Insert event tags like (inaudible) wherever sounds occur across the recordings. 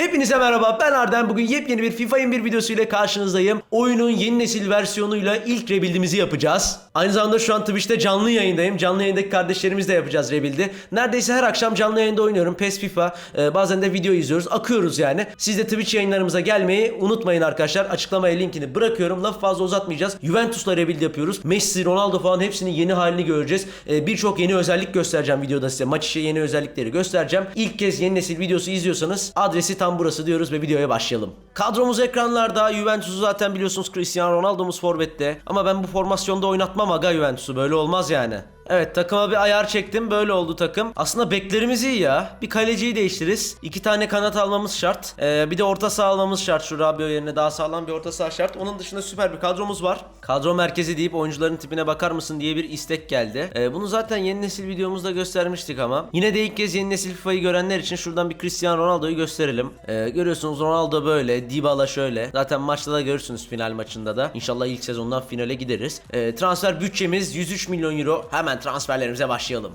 Hepinize merhaba ben Arden bugün yepyeni bir FIFA 21 videosu ile karşınızdayım. Oyunun yeni nesil versiyonuyla ilk rebuild'imizi yapacağız. Aynı zamanda şu an Twitch'te canlı yayındayım. Canlı yayındaki kardeşlerimizle yapacağız rebuild'i. Neredeyse her akşam canlı yayında oynuyorum. PES FIFA Ee, bazen de video izliyoruz. Akıyoruz yani. Siz de Twitch yayınlarımıza gelmeyi unutmayın arkadaşlar. Açıklamaya linkini bırakıyorum. Lafı fazla uzatmayacağız. Juventus'la rebuild yapıyoruz. Messi, Ronaldo falan hepsinin yeni halini göreceğiz. Ee, Birçok yeni özellik göstereceğim videoda size. Maç içi yeni özellikleri göstereceğim. İlk kez yeni nesil videosu izliyorsanız adresi tam burası diyoruz ve videoya başlayalım. Kadromuz ekranlarda. Juventus'u zaten biliyorsunuz Cristiano Ronaldo'muz forvette. Ama ben bu formasyonda oynatmam aga Juventus'u. Böyle olmaz yani. Evet takıma bir ayar çektim. Böyle oldu takım. Aslında beklerimiz iyi ya. Bir kaleciyi değiştiririz. İki tane kanat almamız şart. Ee, bir de orta saha almamız şart. Şu Rabio yerine daha sağlam bir orta saha şart. Onun dışında süper bir kadromuz var. Kadro merkezi deyip oyuncuların tipine bakar mısın diye bir istek geldi. Ee, bunu zaten yeni nesil videomuzda göstermiştik ama. Yine de ilk kez yeni nesil FIFA'yı görenler için şuradan bir Cristiano Ronaldo'yu gösterelim. Ee, görüyorsunuz Ronaldo böyle. Dybala şöyle. Zaten maçta da görürsünüz final maçında da. İnşallah ilk sezondan finale gideriz. Ee, transfer bütçemiz 103 milyon euro. Hemen transferlerimize başlayalım.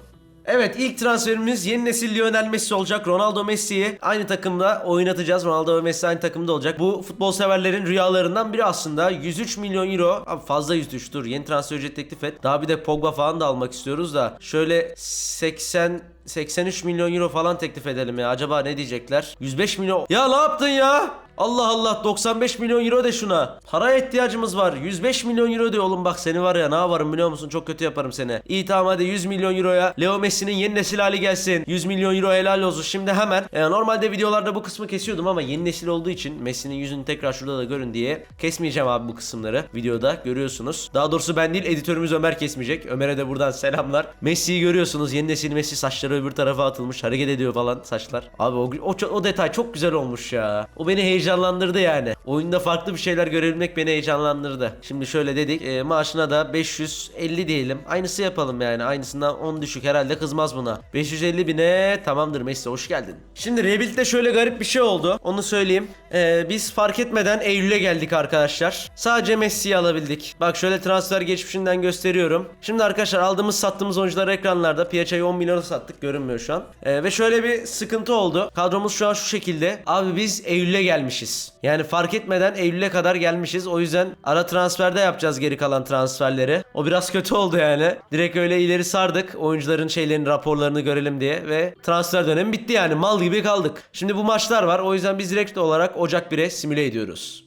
Evet ilk transferimiz yeni nesil Lionel Messi olacak. Ronaldo Messi'yi aynı takımda oynatacağız. Ronaldo ve Messi aynı takımda olacak. Bu futbol severlerin rüyalarından biri aslında. 103 milyon euro. Abi fazla 103 dur. Yeni transfer ücret teklif et. Daha bir de Pogba falan da almak istiyoruz da. Şöyle 80 83 milyon euro falan teklif edelim ya. Acaba ne diyecekler? 105 milyon. Ya ne yaptın ya? Allah Allah 95 milyon euro de şuna. Paraya ihtiyacımız var. 105 milyon euro diyor oğlum bak seni var ya ne yaparım biliyor musun? Çok kötü yaparım seni. İyi tamam hadi 100 milyon euroya Leo Messi'nin yeni nesil hali gelsin. 100 milyon euro helal olsun. Şimdi hemen e, normalde videolarda bu kısmı kesiyordum ama yeni nesil olduğu için Messi'nin yüzünü tekrar şurada da görün diye kesmeyeceğim abi bu kısımları. Videoda görüyorsunuz. Daha doğrusu ben değil editörümüz Ömer kesmeyecek. Ömer'e de buradan selamlar. Messi'yi görüyorsunuz. Yeni nesil Messi saçları öbür tarafa atılmış. Hareket ediyor falan saçlar. Abi o, o, o detay çok güzel olmuş ya. O beni heyecanlandırdı yani. Oyunda farklı bir şeyler görebilmek beni heyecanlandırdı. Şimdi şöyle dedik. e, maaşına da 550 diyelim. Aynısı yapalım yani. Aynısından 10 düşük herhalde kızmaz buna. 550 bine tamamdır Messi hoş geldin. Şimdi Rebuild'de şöyle garip bir şey oldu. Onu söyleyeyim. E, biz fark etmeden Eylül'e geldik arkadaşlar. Sadece Messi'yi alabildik. Bak şöyle transfer geçmişinden gösteriyorum. Şimdi arkadaşlar aldığımız sattığımız oyuncular ekranlarda. Piyacha'yı 10 milyona sattık. Görünmüyor şu an. E, ve şöyle bir sıkıntı oldu. Kadromuz şu an şu şekilde. Abi biz Eylül'e gelmişiz. Yani fark etmeden Eylül'e kadar gelmişiz. O yüzden ara transferde yapacağız geri kalan transferleri. O biraz kötü oldu yani. Direkt öyle ileri sardık. Oyuncuların şeylerin raporlarını görelim diye ve transfer dönemi bitti yani. Mal gibi kaldık. Şimdi bu maçlar var. O yüzden biz direkt olarak Ocak 1'e simüle ediyoruz.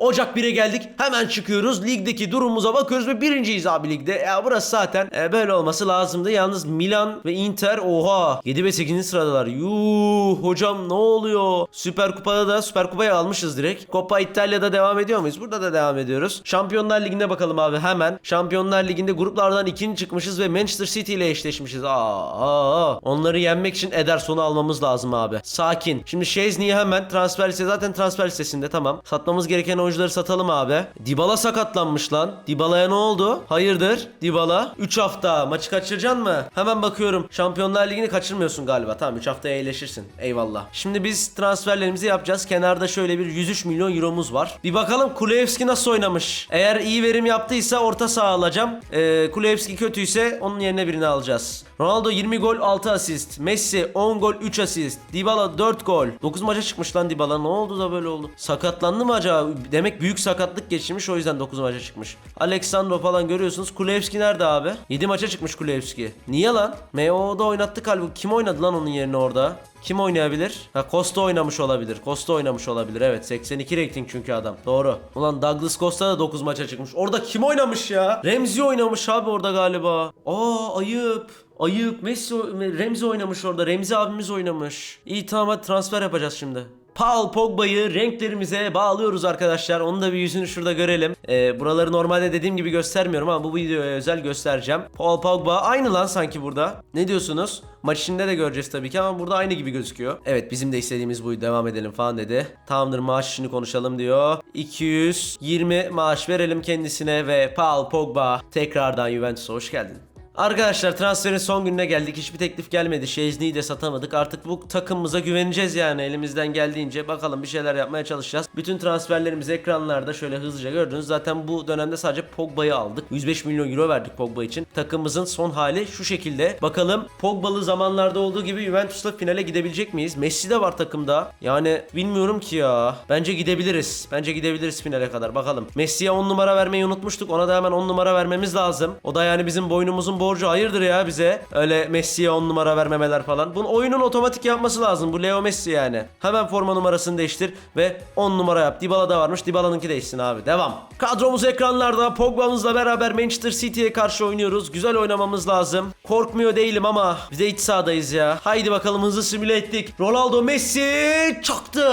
Ocak 1'e geldik. Hemen çıkıyoruz. Ligdeki durumumuza bakıyoruz ve birinciyiz abi ligde. Ya burası zaten e, böyle olması lazımdı. Yalnız Milan ve Inter oha 7 ve 8. sıradalar. Yuh hocam ne oluyor? Süper Kupa'da da Süper Kupa'yı almışız direkt. Coppa İtalya'da devam ediyor muyuz? Burada da devam ediyoruz. Şampiyonlar Ligi'ne bakalım abi hemen. Şampiyonlar Ligi'nde gruplardan ikinci çıkmışız ve Manchester City ile eşleşmişiz. Aa, aa. Onları yenmek için Ederson'u almamız lazım abi. Sakin. Şimdi Şezni'yi hemen transfer listesi zaten transfer listesinde tamam. Satmamız gereken oyuncuları satalım abi. Dybala sakatlanmış lan. Dybala'ya ne oldu? Hayırdır? Dybala. 3 hafta. Maçı kaçıracaksın mı? Hemen bakıyorum. Şampiyonlar Ligi'ni kaçırmıyorsun galiba. Tamam 3 haftaya iyileşirsin. Eyvallah. Şimdi biz transferlerimizi yapacağız. Kenarda şöyle bir 103 milyon euromuz var. Bir bakalım Kulevski nasıl oynamış. Eğer iyi verim yaptıysa orta saha alacağım. Ee, Kulevski kötüyse onun yerine birini alacağız. Ronaldo 20 gol 6 asist. Messi 10 gol 3 asist. Dybala 4 gol. 9 maça çıkmış lan Dybala. Ne oldu da böyle oldu? Sakatlandı mı acaba? Demek büyük sakatlık geçirmiş o yüzden 9 maça çıkmış. Alexandro falan görüyorsunuz. Kulevski nerede abi? 7 maça çıkmış Kulevski. Niye lan? MO'da oynattı galiba. Kim oynadı lan onun yerine orada? Kim oynayabilir? Ha Costa oynamış olabilir. Costa oynamış olabilir. Evet 82 rating çünkü adam. Doğru. Ulan Douglas Costa da 9 maça çıkmış. Orada kim oynamış ya? Remzi oynamış abi orada galiba. Aa ayıp. Ayıp. Messi, Remzi oynamış orada. Remzi abimiz oynamış. İyi tamam hadi transfer yapacağız şimdi. Paul Pogba'yı renklerimize bağlıyoruz arkadaşlar. Onun da bir yüzünü şurada görelim. Ee, buraları normalde dediğim gibi göstermiyorum ama bu videoya özel göstereceğim. Paul Pogba aynı lan sanki burada. Ne diyorsunuz? Maç içinde de göreceğiz tabii ki ama burada aynı gibi gözüküyor. Evet bizim de istediğimiz buydu devam edelim falan dedi. Tamamdır maaş işini konuşalım diyor. 220 maaş verelim kendisine ve Paul Pogba tekrardan Juventus'a hoş geldin. Arkadaşlar transferin son gününe geldik. Hiçbir teklif gelmedi. Şezni'yi de satamadık. Artık bu takımımıza güveneceğiz yani elimizden geldiğince. Bakalım bir şeyler yapmaya çalışacağız. Bütün transferlerimiz ekranlarda şöyle hızlıca gördünüz. Zaten bu dönemde sadece Pogba'yı aldık. 105 milyon euro verdik Pogba için. Takımımızın son hali şu şekilde. Bakalım Pogba'lı zamanlarda olduğu gibi Juventus'la finale gidebilecek miyiz? Messi de var takımda. Yani bilmiyorum ki ya. Bence gidebiliriz. Bence gidebiliriz finale kadar. Bakalım. Messi'ye 10 numara vermeyi unutmuştuk. Ona da hemen 10 numara vermemiz lazım. O da yani bizim boynumuzun borcu. Hayırdır ya bize. Öyle Messi'ye 10 numara vermemeler falan. Bunun oyunun otomatik yapması lazım. Bu Leo Messi yani. Hemen forma numarasını değiştir ve 10 numara yap. Dybala da varmış. Dybala'nınki değişsin abi. Devam. Kadromuz ekranlarda. Pogba'mızla beraber Manchester City'ye karşı oynuyoruz. Güzel oynamamız lazım. Korkmuyor değilim ama biz de iç sahadayız ya. Haydi bakalım hızlı simüle ettik. Ronaldo Messi çaktı.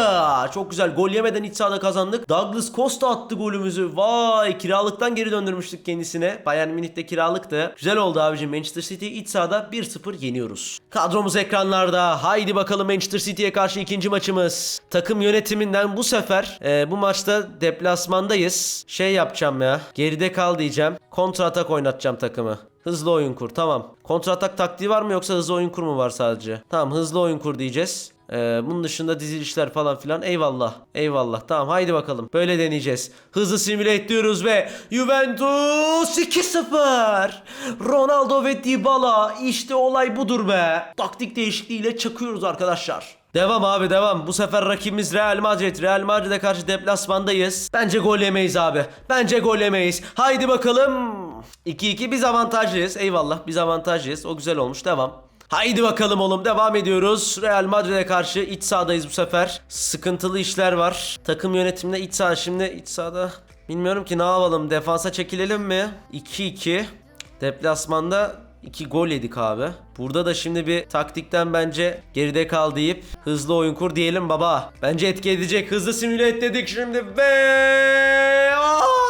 Çok güzel. Gol yemeden iç sahada kazandık. Douglas Costa attı golümüzü. Vay kiralıktan geri döndürmüştük kendisine. Bayern Münih'te kiralıktı. Güzel oldu abicim. Manchester City iç sahada 1-0 yeniyoruz. Kadromuz ekranlarda. Haydi bakalım Manchester City'ye karşı ikinci maçımız. Takım yönetiminden bu sefer e, bu maçta deplasmandayız. Şey yapacağım ya. Geride kal diyeceğim. Kontra atak oynatacağım takımı. Hızlı oyun kur tamam. Kontra atak taktiği var mı yoksa hızlı oyun kur mu var sadece? Tamam hızlı oyun kur diyeceğiz. Ee, bunun dışında dizilişler falan filan eyvallah. Eyvallah tamam haydi bakalım. Böyle deneyeceğiz. Hızlı simüle diyoruz ve Juventus 2-0. Ronaldo ve Dybala işte olay budur be. Taktik değişikliğiyle çakıyoruz arkadaşlar. Devam abi devam. Bu sefer rakibimiz Real Madrid. Real Madrid'e karşı deplasmandayız. Bence gol yemeyiz abi. Bence gol yemeyiz. Haydi bakalım. 2-2 biz avantajlıyız. Eyvallah biz avantajlıyız. O güzel olmuş. Devam. Haydi bakalım oğlum devam ediyoruz. Real Madrid'e karşı iç sahadayız bu sefer. Sıkıntılı işler var. Takım yönetiminde iç saha şimdi iç sahada bilmiyorum ki ne yapalım. Defansa çekilelim mi? 2-2. Deplasmanda 2 gol yedik abi. Burada da şimdi bir taktikten bence geride kal deyip hızlı oyun kur diyelim baba. Bence etki edecek. Hızlı simüle et dedik şimdi ve Aa!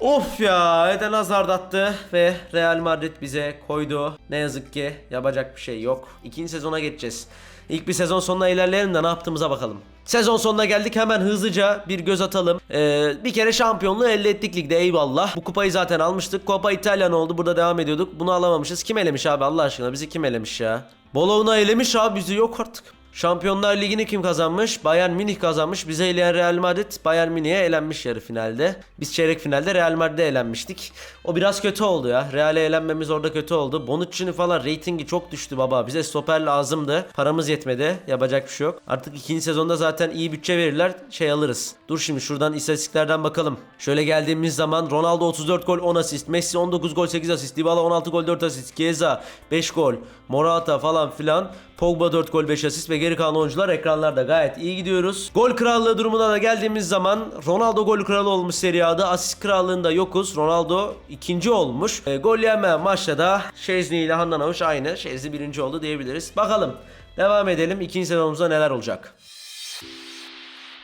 Of ya Eden Hazard attı ve Real Madrid bize koydu. Ne yazık ki yapacak bir şey yok. İkinci sezona geçeceğiz. İlk bir sezon sonuna ilerleyelim de ne yaptığımıza bakalım. Sezon sonuna geldik hemen hızlıca bir göz atalım. Ee, bir kere şampiyonluğu elde ettik ligde eyvallah. Bu kupayı zaten almıştık. Copa İtalyan oldu burada devam ediyorduk. Bunu alamamışız. Kim elemiş abi Allah aşkına bizi kim elemiş ya? Bologna elemiş abi bizi yok artık. Şampiyonlar Ligi'ni kim kazanmış? Bayern Münih kazanmış. Bize eleyen Real Madrid Bayern Münih'e elenmiş yarı finalde. Biz çeyrek finalde Real Madrid'e elenmiştik. O biraz kötü oldu ya. Real'e elenmemiz orada kötü oldu. Bonucci'nin falan reytingi çok düştü baba. Bize stoper lazımdı. Paramız yetmedi. Yapacak bir şey yok. Artık ikinci sezonda zaten iyi bütçe verirler. Şey alırız. Dur şimdi şuradan istatistiklerden bakalım. Şöyle geldiğimiz zaman Ronaldo 34 gol 10 asist. Messi 19 gol 8 asist. Dybala 16 gol 4 asist. Chiesa 5 gol. Morata falan filan. Pogba 4 gol 5 asist ve geri kalan oyuncular ekranlarda gayet iyi gidiyoruz. Gol krallığı durumuna da geldiğimiz zaman Ronaldo gol kralı olmuş Serie A'da. Asist krallığında yokuz. Ronaldo ikinci olmuş. E, gol yemeyen maçta da Şezni ile Handan Avuç aynı. Şezni birinci oldu diyebiliriz. Bakalım devam edelim. İkinci sezonumuzda neler olacak?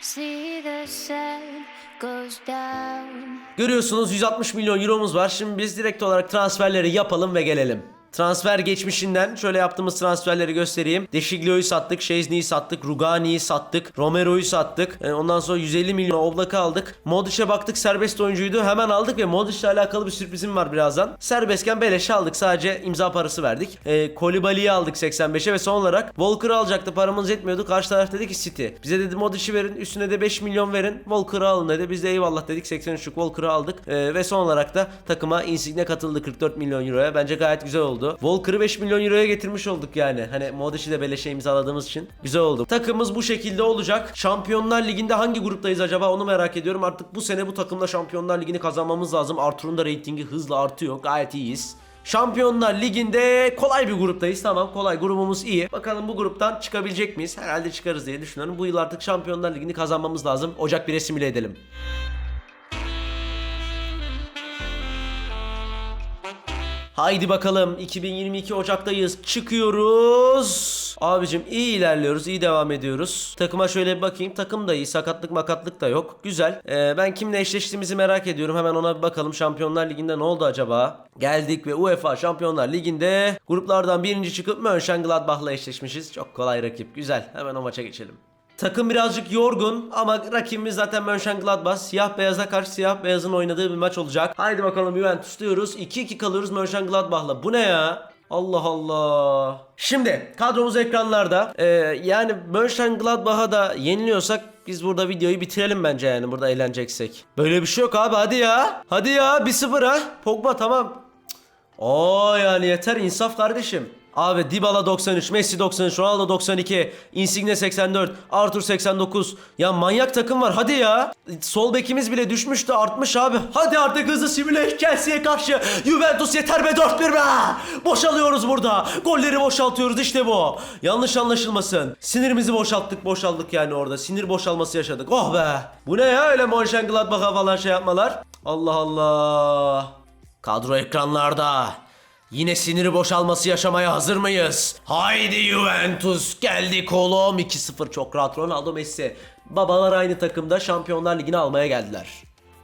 See the sun goes down. Görüyorsunuz 160 milyon euromuz var. Şimdi biz direkt olarak transferleri yapalım ve gelelim. Transfer geçmişinden şöyle yaptığımız transferleri göstereyim. Deşiglio'yu sattık, Şezni'yi sattık, Rugani'yi sattık, Romero'yu sattık. E, Ondan sonra 150 milyon Oblak'ı aldık. Modric'e baktık serbest oyuncuydu. Hemen aldık ve Modric'le alakalı bir sürprizim var birazdan. Serbestken beleş aldık. Sadece imza parası verdik. E, Kolibali'yi aldık 85'e ve son olarak Walker'ı alacaktı. Paramız yetmiyordu. Karşı taraf dedi ki City. Bize dedi Modric'i verin. Üstüne de 5 milyon verin. Walker'ı alın dedi. Biz de eyvallah dedik. 83'lük Walker'ı aldık. E, ve son olarak da takıma Insigne katıldı 44 milyon euroya. Bence gayet güzel oldu. Walker'ı 5 milyon euroya getirmiş olduk yani. Hani Modric'i de beleşe imzaladığımız için. Güzel oldu. Takımımız bu şekilde olacak. Şampiyonlar Ligi'nde hangi gruptayız acaba onu merak ediyorum. Artık bu sene bu takımla Şampiyonlar Ligi'ni kazanmamız lazım. Arthur'un da reytingi hızla artıyor. Gayet iyiyiz. Şampiyonlar Ligi'nde kolay bir gruptayız. Tamam kolay grubumuz iyi. Bakalım bu gruptan çıkabilecek miyiz? Herhalde çıkarız diye düşünüyorum. Bu yıl artık Şampiyonlar Ligi'ni kazanmamız lazım. Ocak 1'e simüle edelim. Haydi bakalım 2022 Ocak'tayız. Çıkıyoruz. Abicim iyi ilerliyoruz. iyi devam ediyoruz. Takıma şöyle bir bakayım. Takım da iyi. Sakatlık makatlık da yok. Güzel. Ee, ben kimle eşleştiğimizi merak ediyorum. Hemen ona bir bakalım. Şampiyonlar Ligi'nde ne oldu acaba? Geldik ve UEFA Şampiyonlar Ligi'nde gruplardan birinci çıkıp Mönchengladbach'la eşleşmişiz. Çok kolay rakip. Güzel. Hemen o maça geçelim. Takım birazcık yorgun ama rakibimiz zaten Mönchengladbach. Siyah beyaza karşı siyah beyazın oynadığı bir maç olacak. Haydi bakalım Juventus diyoruz. 2-2 kalıyoruz Mönchengladbach'la. Bu ne ya? Allah Allah. Şimdi kadromuz ekranlarda. Ee, yani Mönchengladbach'a da yeniliyorsak biz burada videoyu bitirelim bence yani burada eğleneceksek. Böyle bir şey yok abi hadi ya. Hadi ya 1-0 ha. Pogba tamam. Oo yani yeter insaf kardeşim. Abi Dybala 93, Messi 93, Ronaldo 92, Insigne 84, Arthur 89. Ya manyak takım var hadi ya. Sol bekimiz bile düşmüştü artmış abi. Hadi artık hızlı simüle Chelsea'ye karşı. Juventus yeter be 4-1 be. Boşalıyoruz burada. Golleri boşaltıyoruz işte bu. Yanlış anlaşılmasın. Sinirimizi boşalttık boşaldık yani orada. Sinir boşalması yaşadık. Oh be. Bu ne ya öyle Mönchengladbach'a falan şey yapmalar. Allah Allah. Kadro ekranlarda. Yine siniri boşalması yaşamaya hazır mıyız? Haydi Juventus geldik oğlum 2-0 çok rahat Ronaldo Messi. Babalar aynı takımda Şampiyonlar Ligi'ni almaya geldiler.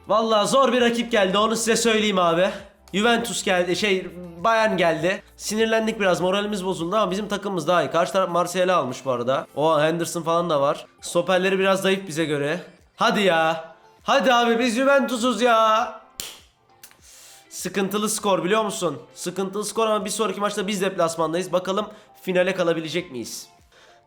Vallahi zor bir rakip geldi onu size söyleyeyim abi. Juventus geldi şey Bayern geldi. Sinirlendik biraz moralimiz bozuldu ama bizim takımımız daha iyi. Karşı taraf Marseille'i almış bu arada. O Henderson falan da var. Stoperleri biraz zayıf bize göre. Hadi ya. Hadi abi biz Juventus'uz ya. Sıkıntılı skor biliyor musun? Sıkıntılı skor ama bir sonraki maçta biz deplasmandayız. Bakalım finale kalabilecek miyiz?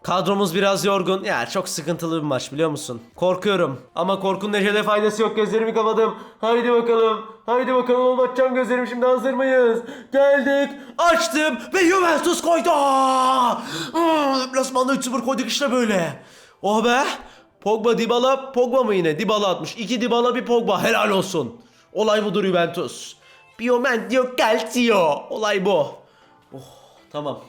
Kadromuz biraz yorgun. Ya çok sıkıntılı bir maç biliyor musun? Korkuyorum. Ama korkunun neşede faydası yok. Gözlerimi kapadım. Haydi bakalım. Haydi bakalım oğlum açacağım gözlerimi şimdi hazır mıyız? Geldik. Açtım ve Juventus koydu. Deplasmanda 3-0 koyduk işte böyle. Oh be. Pogba Dybala Pogba mı yine? Dybala atmış. İki Dybala bir Pogba. Helal olsun. Olay budur Juventus. Biomendio Calcio. Olay bu. Oh tamam.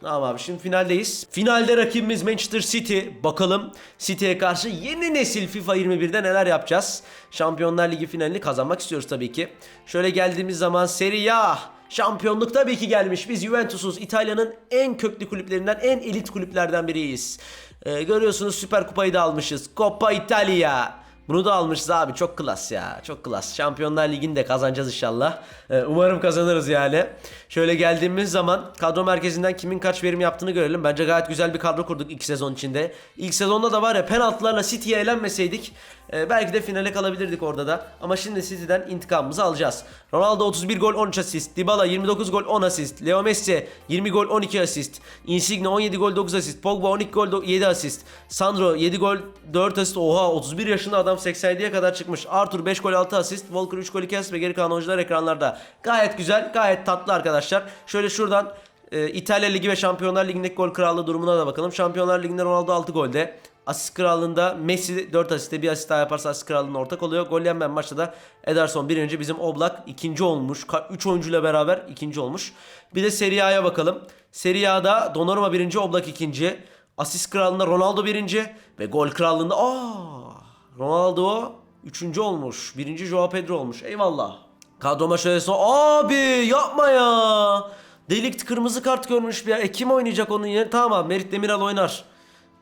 Tamam abi şimdi finaldeyiz. Finalde rakibimiz Manchester City. Bakalım City'ye karşı yeni nesil FIFA 21'de neler yapacağız? Şampiyonlar Ligi finalini kazanmak istiyoruz tabii ki. Şöyle geldiğimiz zaman Serie A. Şampiyonluk tabii ki gelmiş. Biz Juventus'uz. İtalya'nın en köklü kulüplerinden, en elit kulüplerden biriyiz. Ee, görüyorsunuz Süper Kupayı da almışız. Coppa Italia. Bunu da almışız abi çok klas ya çok klas. Şampiyonlar Ligi'ni de kazanacağız inşallah. Ee, umarım kazanırız yani. Şöyle geldiğimiz zaman kadro merkezinden kimin kaç verim yaptığını görelim. Bence gayet güzel bir kadro kurduk ilk sezon içinde. İlk sezonda da var ya penaltılarla City'ye elenmeseydik e, belki de finale kalabilirdik orada da. Ama şimdi City'den intikamımızı alacağız. Ronaldo 31 gol 13 asist. Dybala 29 gol 10 asist. Leo Messi 20 gol 12 asist. Insigne 17 gol 9 asist. Pogba 12 gol 7 asist. Sandro 7 gol 4 asist. Oha 31 yaşında adam 87'ye kadar çıkmış. Arthur 5 gol 6 asist. Walker 3 gol 2 asist ve geri kalan oyuncular ekranlarda. Gayet güzel, gayet tatlı arkadaşlar. Şöyle şuradan e, İtalya Ligi ve Şampiyonlar Ligi'ndeki gol krallığı durumuna da bakalım. Şampiyonlar Ligi'nde Ronaldo 6 golde. Asist krallığında Messi 4 asiste bir asist daha yaparsa asist krallığına ortak oluyor. Gol yenmeyen maçta da Ederson birinci bizim Oblak ikinci olmuş. 3 oyuncuyla beraber ikinci olmuş. Bir de Serie A'ya bakalım. Serie A'da Donnarumma birinci, Oblak ikinci. Asist krallığında Ronaldo birinci ve gol krallığında aa Ronaldo üçüncü olmuş. Birinci Joao Pedro olmuş. Eyvallah. Kadroma şöyle son. Abi yapma ya. Delikt kırmızı kart görmüş bir ya. E kim oynayacak onun yerine? Tamam Merit Demiral oynar.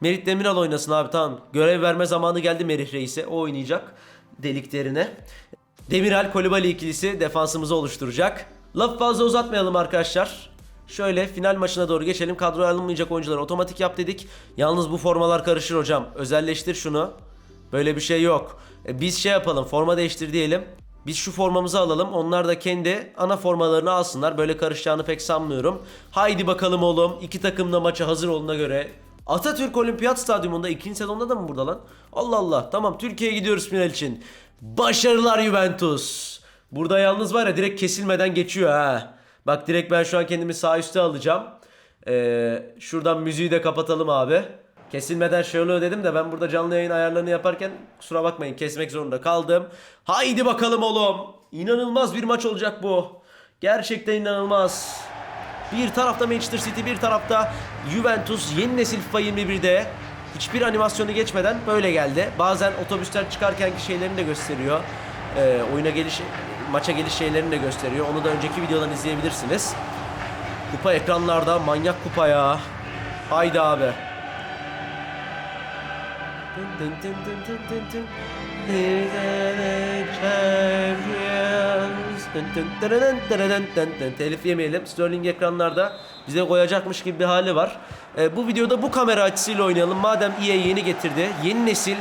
Merit Demiral oynasın abi tamam. Görev verme zamanı geldi Merih Reis'e. O oynayacak delik yerine. Demiral Kolibali ikilisi defansımızı oluşturacak. Lafı fazla uzatmayalım arkadaşlar. Şöyle final maçına doğru geçelim. Kadroya alınmayacak oyuncuları otomatik yap dedik. Yalnız bu formalar karışır hocam. Özelleştir şunu. Böyle bir şey yok. E, biz şey yapalım forma değiştir diyelim. Biz şu formamızı alalım. Onlar da kendi ana formalarını alsınlar. Böyle karışacağını pek sanmıyorum. Haydi bakalım oğlum. İki takım da maça hazır olduğuna göre. Atatürk Olimpiyat Stadyumunda ikinci sezonda da mı burada lan? Allah Allah. Tamam Türkiye'ye gidiyoruz final için. Başarılar Juventus. Burada yalnız var ya direkt kesilmeden geçiyor ha. Bak direkt ben şu an kendimi sağ üstte alacağım. Ee, şuradan müziği de kapatalım abi. Kesilmeden şöyle dedim de ben burada canlı yayın ayarlarını yaparken kusura bakmayın kesmek zorunda kaldım. Haydi bakalım oğlum. İnanılmaz bir maç olacak bu. Gerçekten inanılmaz. Bir tarafta Manchester City, bir tarafta Juventus yeni nesil FIFA 21'de hiçbir animasyonu geçmeden böyle geldi. Bazen otobüsten çıkarkenki şeylerini de gösteriyor. Ee, oyuna geliş, maça geliş şeylerini de gösteriyor. Onu da önceki videodan izleyebilirsiniz. Kupa ekranlarda manyak kupa ya. Haydi abi. Dın dın dın dın dın dın dın. Telif yemeyelim. Sterling ekranlarda bize koyacakmış gibi bir hali var. Ee, bu videoda bu kamera açısıyla oynayalım. Madem EA yeni getirdi. Yeni nesil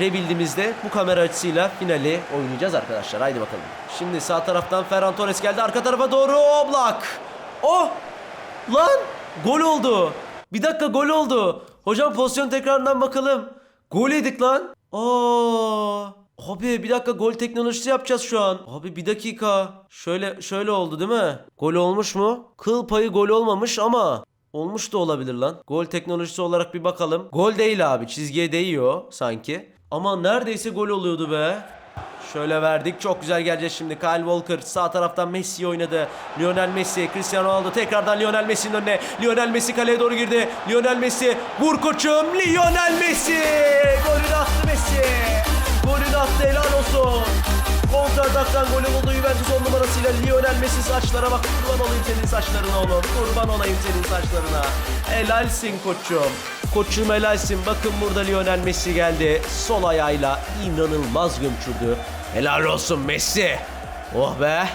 Rebuild'imizde bu kamera açısıyla finali oynayacağız arkadaşlar. Haydi bakalım. Şimdi sağ taraftan Ferran Torres geldi. Arka tarafa doğru Oblak. Oh! Lan! Gol oldu. Bir dakika gol oldu. Hocam pozisyon tekrarından bakalım. Gol yedik lan. Aa! Abi bir dakika gol teknolojisi yapacağız şu an. Abi bir dakika. Şöyle şöyle oldu değil mi? Gol olmuş mu? Kıl payı gol olmamış ama olmuş da olabilir lan. Gol teknolojisi olarak bir bakalım. Gol değil abi. Çizgiye değiyor sanki. Ama neredeyse gol oluyordu be. Şöyle verdik. Çok güzel gelecek şimdi. Kyle Walker sağ taraftan Messi oynadı. Lionel Messi, Cristiano Ronaldo tekrardan Lionel Messi'nin önüne. Lionel Messi kaleye doğru girdi. Lionel Messi vur koçum. Lionel Messi! Golünü attı Messi. Attı helal olsun. Kontra ataktan golü buldu. Juventus 10 numarasıyla Lionel Messi saçlara bak. Kurban olayım senin saçlarına oğlum. Kurban olayım senin saçlarına. Helalsin koçum. Koçum helalsin. Bakın burada Lionel Messi geldi. Sol ayağıyla inanılmaz gömçürdü helal olsun Messi. Oh be.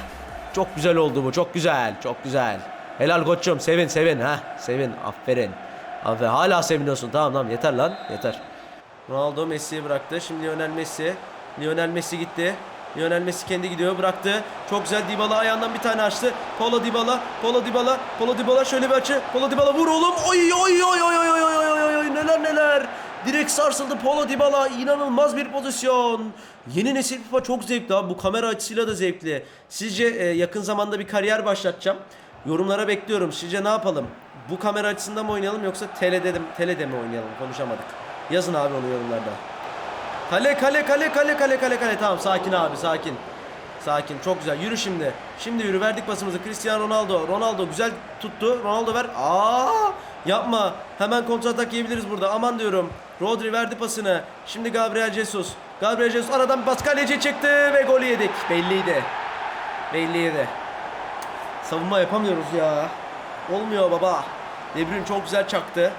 Çok güzel oldu bu. Çok güzel. Çok güzel. Helal koçum. Sevin sevin. Ha sevin. Aferin. Aferin. Hala seviniyorsun. Tamam tamam. Yeter lan. Yeter. Ronaldo Messi'yi bıraktı. Şimdi Lionel Messi. Lionel Messi gitti. Lionel Messi kendi gidiyor bıraktı. Çok güzel Dybala ayağından bir tane açtı. Paulo Dybala, Paulo Dybala, Paulo Dybala şöyle bir açı. Paulo Dybala vur oğlum. Oy oy oy oy oy oy oy oy oy neler neler. Direkt sarsıldı Paulo Dybala. İnanılmaz bir pozisyon. Yeni nesil FIFA çok zevkli abi. Bu kamera açısıyla da zevkli. Sizce e, yakın zamanda bir kariyer başlatacağım. Yorumlara bekliyorum. Sizce ne yapalım? Bu kamera açısında mı oynayalım yoksa teleде, telede mi oynayalım? Konuşamadık. Yazın abi onu yorumlarda. Kale kale kale kale kale kale kale tamam sakin abi sakin. Sakin çok güzel yürü şimdi. Şimdi yürü verdik pasımızı Cristiano Ronaldo. Ronaldo güzel tuttu. Ronaldo ver. Aa yapma. Hemen kontra atak yiyebiliriz burada. Aman diyorum. Rodri verdi pasını. Şimdi Gabriel Jesus. Gabriel Jesus aradan bir pas çıktı ve golü yedik. Belliydi. Belliydi. Savunma yapamıyoruz ya. Olmuyor baba. De Bruyne çok güzel çaktı.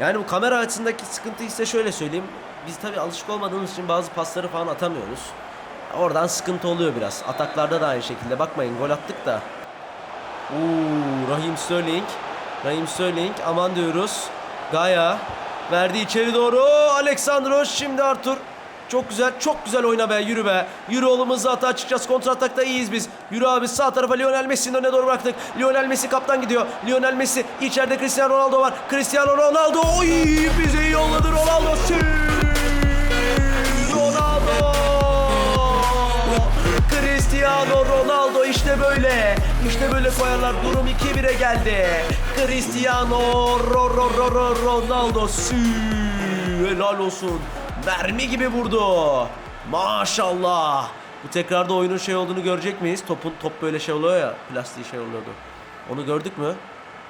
Yani bu kamera açısındaki sıkıntı ise şöyle söyleyeyim. Biz tabii alışık olmadığımız için bazı pasları falan atamıyoruz. Oradan sıkıntı oluyor biraz. Ataklarda da aynı şekilde. Bakmayın gol attık da. Uuu Rahim Sterling. Rahim Sterling aman diyoruz. Gaya verdi içeri doğru. Alexandro şimdi Arthur. Çok güzel, çok güzel oyna be, yürü be. Yürü oğlum hızlı hata çıkacağız. Kontra atakta iyiyiz biz. Yürü abi sağ tarafa Lionel Messi'nin önüne doğru bıraktık. Lionel Messi kaptan gidiyor. Lionel Messi içeride Cristiano Ronaldo var. Cristiano Ronaldo oy bize yolladı Ronaldo. Sü! Cristiano Ronaldo işte böyle. İşte böyle koyarlar. Durum 2-1'e geldi. Cristiano Ro Ro Ro Ro Ronaldo. Sü! Helal olsun. Mermi gibi vurdu. Maşallah. Bu tekrarda oyunun şey olduğunu görecek miyiz? Topun top böyle şey oluyor ya. Plastiği şey oluyordu. Onu gördük mü?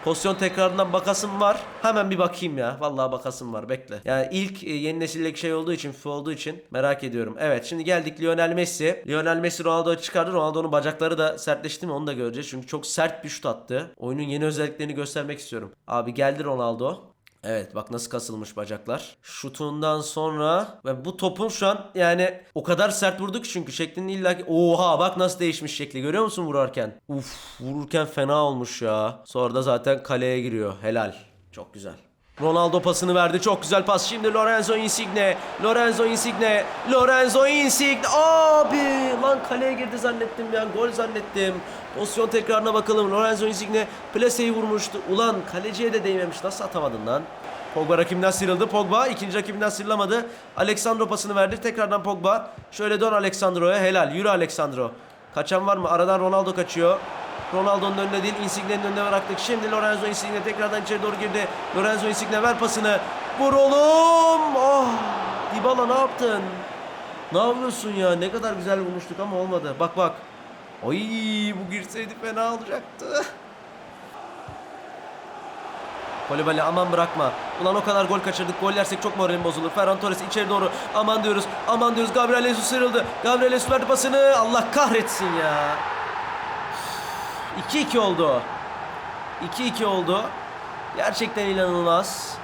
Pozisyon tekrarından bakasım var. Hemen bir bakayım ya. Vallahi bakasım var. Bekle. Yani ilk e, yeni nesildeki şey olduğu için, FIFA olduğu için merak ediyorum. Evet şimdi geldik Lionel Messi. Lionel Messi Ronaldo'yu çıkardı. Ronaldo'nun bacakları da sertleşti mi onu da göreceğiz. Çünkü çok sert bir şut attı. Oyunun yeni özelliklerini göstermek istiyorum. Abi geldi Ronaldo. Evet bak nasıl kasılmış bacaklar. Şutundan sonra ve bu topun şu an yani o kadar sert vurduk çünkü şeklini illa ki oha bak nasıl değişmiş şekli görüyor musun vurarken? Uf vururken fena olmuş ya. Sonra da zaten kaleye giriyor. Helal. Çok güzel. Ronaldo pasını verdi. Çok güzel pas. Şimdi Lorenzo Insigne. Lorenzo Insigne. Lorenzo Insigne. Abi lan kaleye girdi zannettim ya. Gol zannettim. Pozisyon tekrarına bakalım. Lorenzo Insigne plaseyi vurmuştu. Ulan kaleciye de değmemiş. Nasıl atamadın lan? Pogba rakibinden sıyrıldı. Pogba ikinci rakibinden sıyrılamadı. Alexandro pasını verdi. Tekrardan Pogba. Şöyle dön Alexandro'ya. Helal. Yürü Alexandro. Kaçan var mı? Aradan Ronaldo kaçıyor. Ronaldo'nun önünde değil Insigne'nin önüne bıraktık. Şimdi Lorenzo Insigne tekrardan içeri doğru girdi. Lorenzo Insigne ver pasını. Vur oğlum. Oh. Dybala ne yaptın? Ne yapıyorsun ya? Ne kadar güzel vurmuştuk ama olmadı. Bak bak. Ay bu girseydi fena olacaktı. Kolibali aman bırakma. Ulan o kadar gol kaçırdık. Gol yersek çok moralim bozulur. Ferran Torres içeri doğru. Aman diyoruz. Aman diyoruz. Gabriel Jesus sıyrıldı. Gabriel Jesus verdi pasını. Allah kahretsin ya. 2-2 oldu. 2-2 oldu. Gerçekten inanılmaz.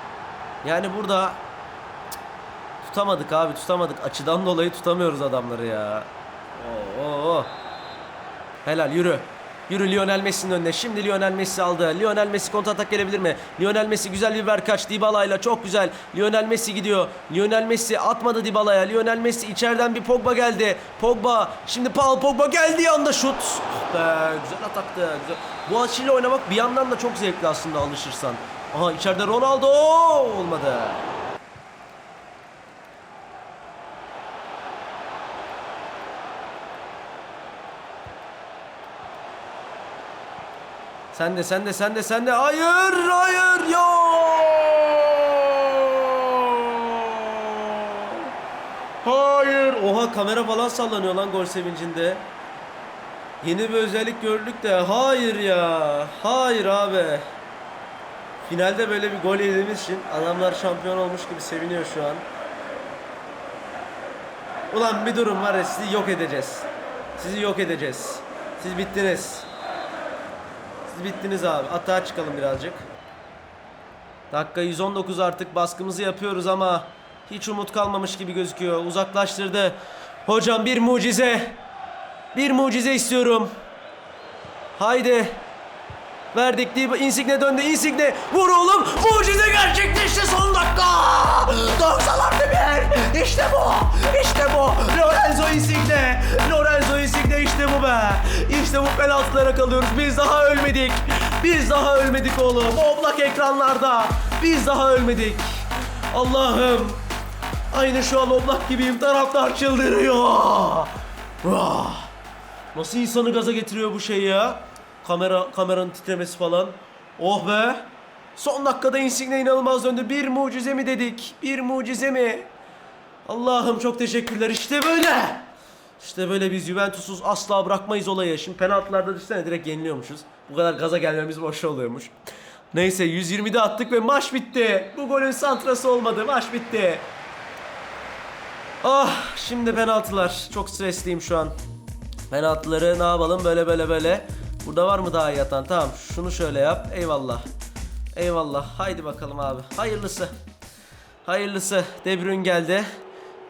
Yani burada tutamadık abi tutamadık. Açıdan dolayı tutamıyoruz adamları ya. Oo. Helal yürü. Yürü Lionel Messi'nin önüne. Şimdi Lionel Messi aldı. Lionel Messi kontratak gelebilir mi? Lionel Messi güzel bir ver kaç Dybala'yla çok güzel. Lionel Messi gidiyor. Lionel Messi atmadı Dybala'ya. Lionel Messi içeriden bir Pogba geldi. Pogba şimdi Paul Pogba geldiği anda şut. Ah be güzel ataktı. Güzel. Bu açıyla oynamak bir yandan da çok zevkli aslında alışırsan. Aha içeride Ronaldo olmadı. Sen de sen de sen de sen de hayır hayır ya. Hayır. Oha kamera falan sallanıyor lan gol sevincinde. Yeni bir özellik gördük de hayır ya. Hayır abi. Finalde böyle bir gol yediğimiz için adamlar şampiyon olmuş gibi seviniyor şu an. Ulan bir durum var ya sizi yok edeceğiz. Sizi yok edeceğiz. Siz bittiniz. Siz bittiniz abi. Atağa çıkalım birazcık. Dakika 119 artık baskımızı yapıyoruz ama hiç umut kalmamış gibi gözüküyor. Uzaklaştırdı. Hocam bir mucize. Bir mucize istiyorum. Haydi. Verdik diye Insigne döndü. Insigne vur oğlum. Mucize gerçekleşti İşte bu penaltılara kalıyoruz. Biz daha ölmedik. Biz daha ölmedik oğlum. Oblak ekranlarda. Biz daha ölmedik. Allah'ım. Aynı şu an oblak gibiyim. Taraftar çıldırıyor. Vah. Nasıl insanı gaza getiriyor bu şey ya? Kamera kameranın titremesi falan. Oh be. Son dakikada Insigne inanılmaz döndü. Bir mucize mi dedik? Bir mucize mi? Allah'ım çok teşekkürler. İşte böyle. İşte böyle biz Juventus'uz asla bırakmayız olayı. Şimdi penaltılarda düşünsene direkt yeniliyormuşuz. Bu kadar gaza gelmemiz boş oluyormuş. Neyse 120'de attık ve maç bitti. Bu golün santrası olmadı. Maç bitti. Ah şimdi penaltılar. Çok stresliyim şu an. Penaltıları ne yapalım böyle böyle böyle. Burada var mı daha iyi atan? Tamam şunu şöyle yap. Eyvallah. Eyvallah. Haydi bakalım abi. Hayırlısı. Hayırlısı. De geldi.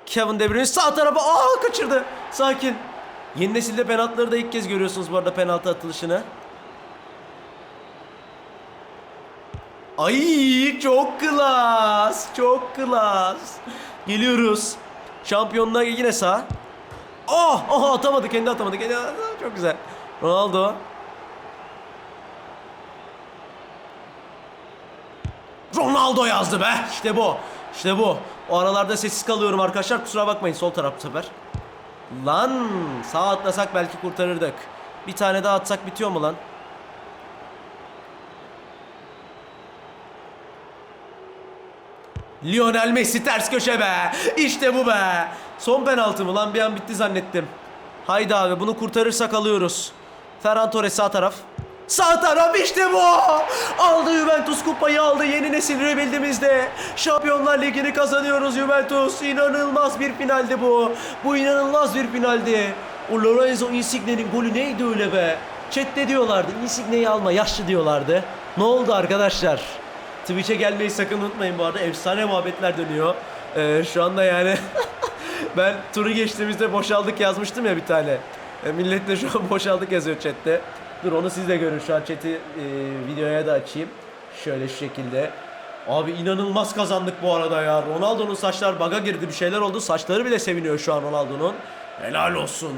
Kevin De Bruyne sağ tarafa. Aa kaçırdı. Sakin. Yeni nesilde penaltıları da ilk kez görüyorsunuz bu arada penaltı atılışını. Ay çok klas. Çok klas. Geliyoruz. Şampiyonluğa yine sağ. Oh, oh atamadı kendi atamadı kendi atamadı. Çok güzel. Ronaldo. Ronaldo yazdı be. İşte bu. İşte bu. O aralarda sessiz kalıyorum arkadaşlar. Kusura bakmayın sol taraf bu sefer. Lan sağ atlasak belki kurtarırdık. Bir tane daha atsak bitiyor mu lan? Lionel Messi ters köşe be. İşte bu be. Son penaltı mı lan bir an bitti zannettim. Haydi abi bunu kurtarırsak alıyoruz. Ferran Torres sağ taraf. Sağ taraf işte bu. Aldı Juventus kupayı aldı yeni nesil rebildimizde. Şampiyonlar Ligi'ni kazanıyoruz Juventus. İnanılmaz bir finaldi bu. Bu inanılmaz bir finaldi. O Lorenzo Insigne'nin golü neydi öyle be? Chat'te diyorlardı Insigne'yi alma yaşlı diyorlardı. Ne oldu arkadaşlar? Twitch'e gelmeyi sakın unutmayın bu arada. Efsane muhabbetler dönüyor. Ee, şu anda yani (laughs) ben turu geçtiğimizde boşaldık yazmıştım ya bir tane. E, millet de şu an boşaldık yazıyor chatte. Dur onu siz de görün şu an chat'i e, videoya da açayım. Şöyle şu şekilde. Abi inanılmaz kazandık bu arada ya. Ronaldo'nun saçlar baga girdi bir şeyler oldu. Saçları bile seviniyor şu an Ronaldo'nun. Helal olsun.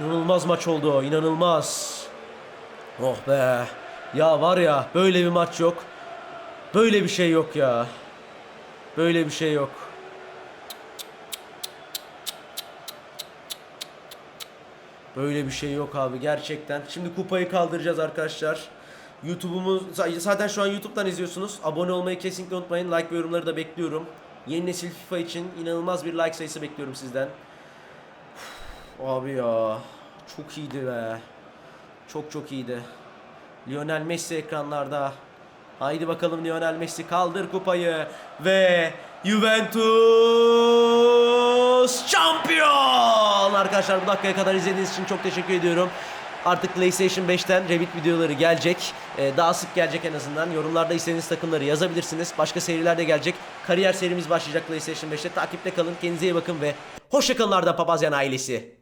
İnanılmaz maç oldu. inanılmaz. Oh be. Ya var ya böyle bir maç yok. Böyle bir şey yok ya. Böyle bir şey yok. Böyle bir şey yok abi gerçekten. Şimdi kupayı kaldıracağız arkadaşlar. YouTube'umuz zaten şu an YouTube'dan izliyorsunuz. Abone olmayı kesinlikle unutmayın. Like ve yorumları da bekliyorum. Yeni nesil FIFA için inanılmaz bir like sayısı bekliyorum sizden. Uf, abi ya çok iyiydi be. Çok çok iyiydi. Lionel Messi ekranlarda. Haydi bakalım Lionel Messi kaldır kupayı ve Juventus şampiyon! Arkadaşlar bu dakikaya kadar izlediğiniz için çok teşekkür ediyorum. Artık PlayStation 5'ten Revit videoları gelecek. Ee, daha sık gelecek en azından. Yorumlarda istediğiniz takımları yazabilirsiniz. Başka seriler de gelecek. Kariyer serimiz başlayacak PlayStation 5'te. Takipte kalın. Kendinize iyi bakın ve hoşçakalın Arda Papazyan ailesi.